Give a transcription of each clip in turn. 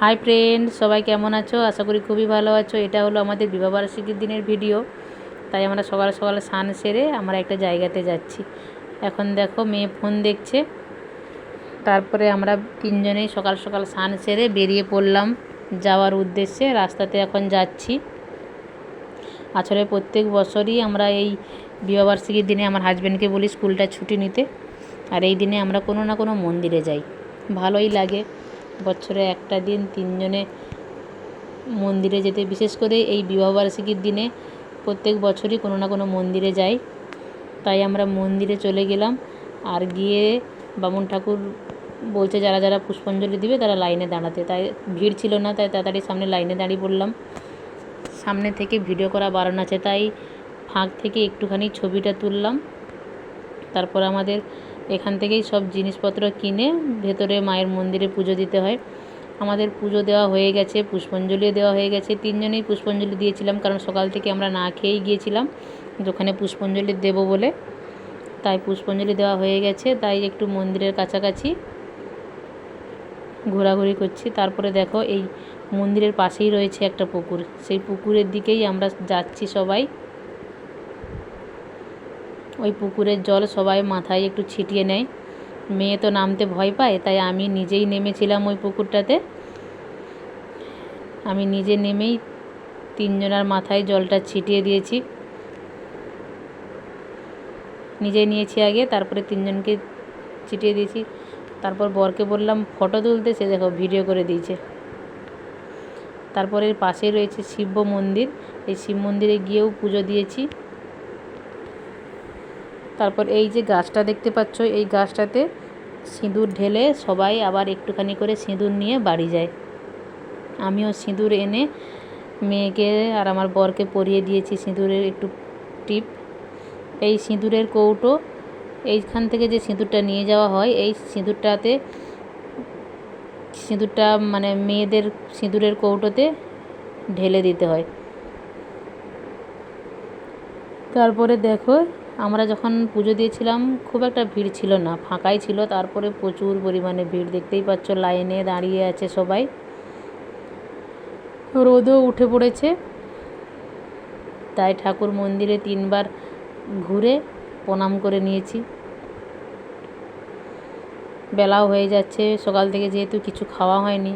Hi friend সবাই কেমন আছো? আশা করি খুবই ভালো আছো। এটা হলো আমাদের বিবাহবার্ষিকীর দিনের ভিডিও তাই আমরা সকাল সকাল স্নান সেরে আমরা একটা জায়গাতে যাচ্ছি। এখন দেখো মেয়ে ফোন দেখছে। তারপরে আমরা তিনজনেই সকাল সকাল স্নান সেরে বেরিয়ে পড়লাম যাওয়ার উদ্দেশ্যে। রাস্তাতে এখন যাচ্ছি। আসলে প্রত্যেক বছরই আমরা এই বিবাহবার্ষিকীর দিনে আমার হাজব্যান্ডকে বলি স্কুলটা ছুটি নিতে। আর এই দিনে আমরা কোনো না কোনো মন্দিরে যাই। ভালোই লাগে। বছরে একটা দিন তিনজনে মন্দিরে যেতে, বিশেষ করে এই বিবাহবার্ষিকীর দিনে প্রত্যেক বছরই কোনো না কোনো মন্দিরে যাই। তাই আমরা মন্দিরে চলে গেলাম আর গিয়ে বামুন ঠাকুর বলছে, যারা যারা পুষ্পাঞ্জলি দিবে তারা লাইনে দাঁড়াতে। তাই ভিড় ছিল না, তাই তাড়াতাড়ি সামনে লাইনে দাঁড়িয়ে পড়লাম। সামনে থেকে ভিডিও করা বারণ আছে, তাই ফাঁক থেকে একটুখানি ছবিটা তুললাম। তারপর আমাদের এখান থেকেই সব জিনিসপত্র কিনে ভেতরে মায়ের মন্দিরে পুজো দিতে হয়। আমাদের পুজো দেওয়া হয়ে গেছে, পুষ্পাঞ্জলিও দেওয়া হয়ে গেছে। তিনজনেই পুষ্পাঞ্জলি দিয়েছিলাম, কারণ সকাল থেকে আমরা না খেয়েই গিয়েছিলাম। ওখানে পুষ্পাঞ্জলি দেবো বলে। তাই পুষ্পাঞ্জলি দেওয়া হয়ে গেছে, তাই একটু মন্দিরের কাছাকাছি ঘোরাঘুরি করছি। তারপরে দেখো, এই মন্দিরের পাশেই রয়েছে একটা পুকুর। সেই পুকুরের দিকেই আমরা যাচ্ছি সবাই। ওই পুকুরের জল সবাই মাথায় একটু ছিটিয়ে নেয়। মেয়ে তো নামতে ভয় পায়, তাই আমি নিজেই নেমেছিলাম ওই পুকুরটাতে। আমি নিজে নেমেই তিনজনের মাথায় জলটা ছিটিয়ে দিয়েছি। নিজে নিয়েছি আগে, তারপরে তিনজনকে ছিটিয়ে দিয়েছি। তারপর বরকে বললাম, ফটো তুলতে? সে দেখো ভিডিও করে দিয়েছে। তারপরে পাশে রয়েছে শিব মন্দির। এই শিব মন্দিরে গিয়েও পুজো দিয়েছি। তারপর এই যে গাছটা দেখতে পাচ্ছ, এই গাছটাতে সিঁদুর ঢেলে সবাই আবার একটুখানি করে সিঁদুর নিয়ে বাড়ি যায়। আমিও সিঁদুর এনে মেয়েকে আর আমার বরকে পরিয়ে দিয়েছি সিঁদুরের একটু টিপ। এই সিঁদুরের কৌটো, এইখান থেকে যে সিঁদুরটা নিয়ে যাওয়া হয়, এই সিঁদুরটাতে, সিঁদুরটা মানে মেয়েদের সিঁদুরের কৌটোতে ঢেলে দিতে হয়। তারপরে দেখো আমরা যখন পুজো দিয়েছিলাম, খুব একটা ভিড় ছিল না, ফাঁকাই ছিল। তারপরে প্রচুর পরিমাণে ভিড়, দেখতেই পাচ্ছ লাইনে দাঁড়িয়ে আছে সবাই। রোদও উঠে পড়েছে। তাই ঠাকুর মন্দিরে তিনবার ঘুরে প্রণাম করে নিয়েছি। বেলাও হয়ে যাচ্ছে, সকাল থেকে যেহেতু কিছু খাওয়া হয়নি,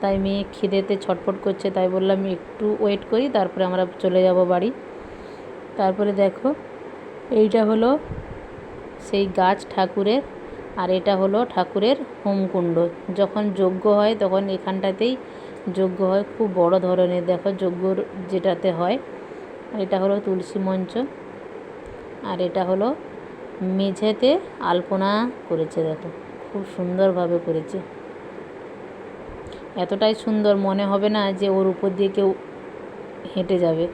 তাই মেয়ে খিদেতে ছটফট করছে, তাই বললাম একটু ওয়েট করি, তারপরে আমরা চলে যাব বাড়ি। তারপরে দেখো এইটা হলো সেই গাছ ঠাকুরের আর এটা হলো ঠাকুরের হোমকুণ্ড। যখন যজ্ঞ হয় তখন এখানটাতেই যজ্ঞ হয়, খুব বড় ধরনের। দেখো যজ্ঞর যেটাতে হয় আর এটা হলো তুলসী মঞ্চ আর এটা হলো মেঝেতে আলপনা করেছে, দেখো। খুব সুন্দরভাবে করেছে। এতটাই সুন্দর মনে হবে না যে ওর উপর দিয়ে কেউ হেঁটে যাবে।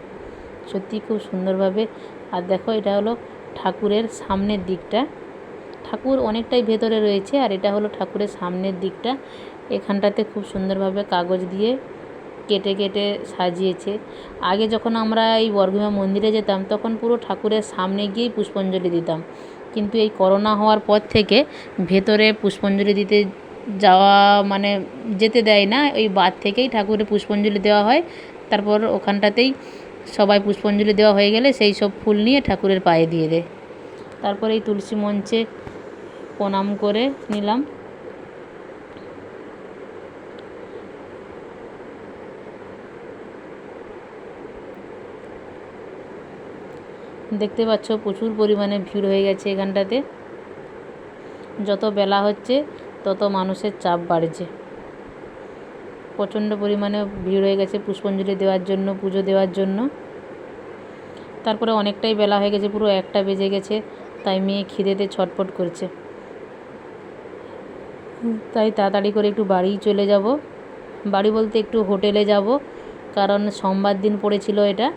সত্যি খুব সুন্দরভাবে আর দেখো এটা হলো ঠাকুরের সামনের দিকটা। ঠাকুর অনেকটাই ভেতরে রয়েছে আর এটা হলো ঠাকুরের সামনের দিকটা। এখানটাতে খুব সুন্দরভাবে কাগজ দিয়ে কেটে কেটে সাজিয়েছে। আগে যখন আমরা এই বর্গভীমা মন্দিরে যেতাম, তখন পুরো ঠাকুরের সামনে গিয়েই পুষ্পাঞ্জলি দিতাম। কিন্তু এই করোনা হওয়ার পর থেকে ভেতরে পুষ্পাঞ্জলি দিতে যাওয়া মানে যেতে দেয় না। ওই বাদ থেকেই ঠাকুরের পুষ্পাঞ্জলি দেওয়া হয়। তারপর ওখানটাতেই সবাই পুষ্পাঞ্জলি দেওয়া হয়ে গেলে সেই সব ফুল নিয়ে ঠাকুরের পায়ে দিয়ে দেয়। তারপরে এই তুলসী মঞ্চে প্রণাম করে নিলাম। দেখতে পাচ্ছ প্রচুর পরিমাণে ভিড় হয়ে গেছে এখানটাতে। যত বেলা হচ্ছে, তত মানুষের চাপ বাড়ছে। প্রচণ্ড পরিমাণে ভিড় হয়ে গেছে পুষ্পাঞ্জলি দেওয়ার জন্য, পুজো দেওয়ার জন্য। তারপরে অনেকটাই বেলা হয়ে গেছে, পুরো একটা বেজে গেছে, তাই মেয়ে খিদেতে ছটফট করছে। তাই তাড়াতাড়ি করে একটু বাড়ি চলে যাব। বাড়ি বলতে একটু হোটেলে যাব, কারণ সোমবার দিন পড়েছিল এটা।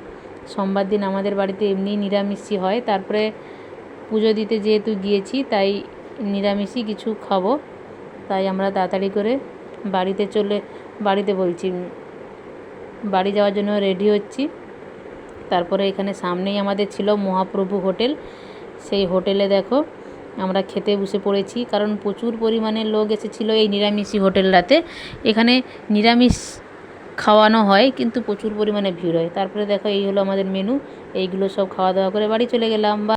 সোমবার দিন আমাদের বাড়িতে এমনি নিরামিষই হয়। তারপরে পুজো দিতে যেহেতু গিয়েছি, তাই নিরামিষই কিছু খাব। তাই আমরা তাড়াতাড়ি করে বাড়িতে চলে বাড়িতে বলছি, বাড়ি যাওয়ার জন্য রেডি হচ্ছি। তারপরে এখানে সামনেই আমাদের ছিল মহাপ্রভু হোটেল। সেই হোটেলে দেখো আমরা খেতে বসে পড়েছি, কারণ প্রচুর পরিমাণে লোক এসেছিল এই নিরামিষি হোটেলটাতে। এখানে নিরামিষ খাওয়ানো হয়, কিন্তু প্রচুর পরিমাণে ভিড় হয়। তারপরে দেখো এই হলো আমাদের মেনু এইগুলো সব খাওয়া দাওয়া করে বাড়ি চলে গেলাম। বা